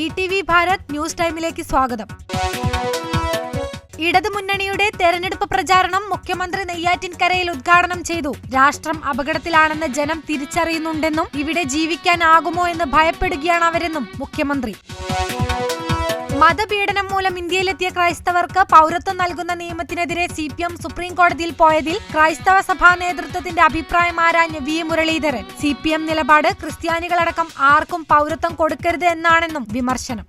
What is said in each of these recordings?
E T V Bharat news ടൈമിലേക്ക് സ്വാഗതം. ഇടതുമുന്നണിയുടെ തെരഞ്ഞെടുപ്പ് പ്രചാരണം മുഖ്യമന്ത്രി നെയ്യാറ്റിൻകരയിൽ ഉദ്ഘാടനം ചെയ്തു. രാഷ്ട്രം അപകടത്തിലാണെന്ന് ജനം തിരിച്ചറിയുന്നുണ്ടെന്നും ഇവിടെ ജീവിക്കാനാകുമോ എന്ന് ഭയപ്പെടുകയാണ് അവരെന്നും മുഖ്യമന്ത്രി. മതപീഡനം മൂലം ഇന്ത്യയിലെത്തിയ ക്രൈസ്തവർക്ക് പൗരത്വം നൽകുന്ന നിയമത്തിനെതിരെ സി പി എം സുപ്രീം കോടതിയിൽ പോയതിൽ ക്രൈസ്തവ സഭാ നേതൃത്വത്തിന്റെ അഭിപ്രായം ആരാഞ്ഞ് V. Muraleedharan. C P M നിലപാട് ക്രിസ്ത്യാനികളടക്കം ആർക്കും പൗരത്വം കൊടുക്കരുത് എന്നാണെന്നും വിമർശനം.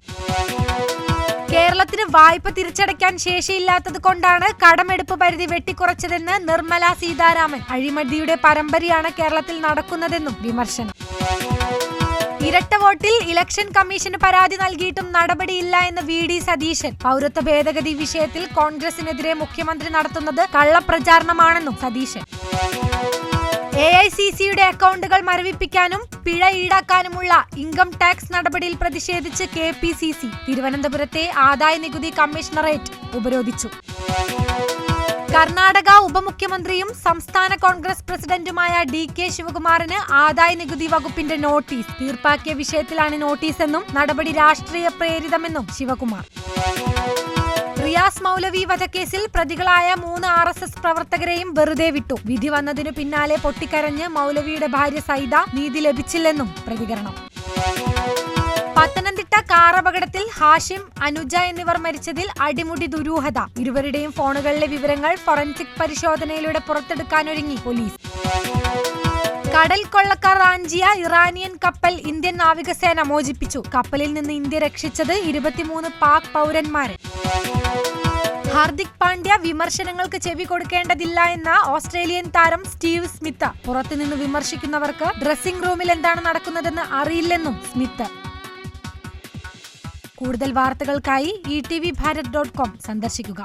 കേരളത്തിന് വായ്പ തിരിച്ചടയ്ക്കാൻ ശേഷിയില്ലാത്തത് കൊണ്ടാണ് കടമെടുപ്പ് പരിധി വെട്ടിക്കുറച്ചതെന്ന് നിർമ്മല സീതാരാമൻ. അഴിമതിയുടെ പരമ്പരയാണ് കേരളത്തിൽ നടക്കുന്നതെന്നും വിമർശനം. ഇരട്ട വോട്ടിൽ ഇലക്ഷൻ കമ്മീഷന് പരാതി നൽകിയിട്ടും നടപടിയില്ല എന്ന് വി ഡി സതീശൻ. പൗരത്വ ഭേദഗതി വിഷയത്തിൽ കോൺഗ്രസിനെതിരെ മുഖ്യമന്ത്രി നടത്തുന്നത് കള്ളപ്രചാരണമാണെന്നും സതീശൻ. എ ഐ സി സിയുടെ അക്കൗണ്ടുകൾ മരവിപ്പിക്കാനും പിഴ ഈടാക്കാനുമുള്ള ഇൻകം ടാക്സ് നടപടിയിൽ പ്രതിഷേധിച്ച് കെ പി സി സി. തിരുവനന്തപുരത്തെ ആദായ നികുതി കമ്മീഷണറേറ്റ് ഉപരോധിച്ചു. കർണാടക ഉപമുഖ്യമന്ത്രിയും സംസ്ഥാന കോൺഗ്രസ് പ്രസിഡന്റുമായ ഡി കെ ശിവകുമാറിന് ആദായ നികുതി വകുപ്പിന്റെ നോട്ടീസ് തീർപ്പാക്കിയ വിഷയത്തിലാണ് നോട്ടീസെന്നും നടപടി രാഷ്ട്രീയ പ്രേരിതമെന്നും ശിവകുമാർ. റിയാസ് മൗലവി വധക്കേസിൽ പ്രതികളായ മൂന്ന് ആർ എസ് എസ് പ്രവർത്തകരെയും വെറുതെ വിട്ടു. വിധി വന്നതിനു പിന്നാലെ പൊട്ടിക്കരഞ്ഞ് മൗലവിയുടെ ഭാര്യ സൈദ നീതി ലഭിച്ചില്ലെന്നും പ്രതികരണം. പത്തനംതിട്ട കാർ അപകടത്തിൽ ഹാഷിം അനുജ എന്നിവർ മരിച്ചതിൽ അടിമുടി ദുരൂഹത. ഇരുവരുടെയും ഫോണുകളിലെ വിവരങ്ങൾ ഫോറൻസിക് പരിശോധനയിലൂടെ പുറത്തെടുക്കാനൊരുങ്ങി പോലീസ്. കടൽ കൊള്ളക്കാർ റാഞ്ചിയ ഇറാനിയൻ കപ്പൽ ഇന്ത്യൻ നാവികസേന മോചിപ്പിച്ചു. കപ്പലിൽ നിന്ന് ഇന്ത്യ രക്ഷിച്ചത് ഇരുപത്തിമൂന്ന് പാക് പൗരന്മാരെ ഹാർദിക് പാണ്ഡ്യ വിമർശനങ്ങൾക്ക് ചെവി കൊടുക്കേണ്ടതില്ല എന്ന ഓസ്ട്രേലിയൻ താരം സ്റ്റീവ് സ്മിത്ത്. പുറത്തുനിന്ന് വിമർശിക്കുന്നവർക്ക് ഡ്രസ്സിംഗ് റൂമിൽ എന്താണ് നടക്കുന്നതെന്ന് അറിയില്ലെന്നും സ്മിത്ത്. കൂടുതൽ വാർത്തകൾക്കായി E T V Bharat dot com സന്ദർശിക്കുക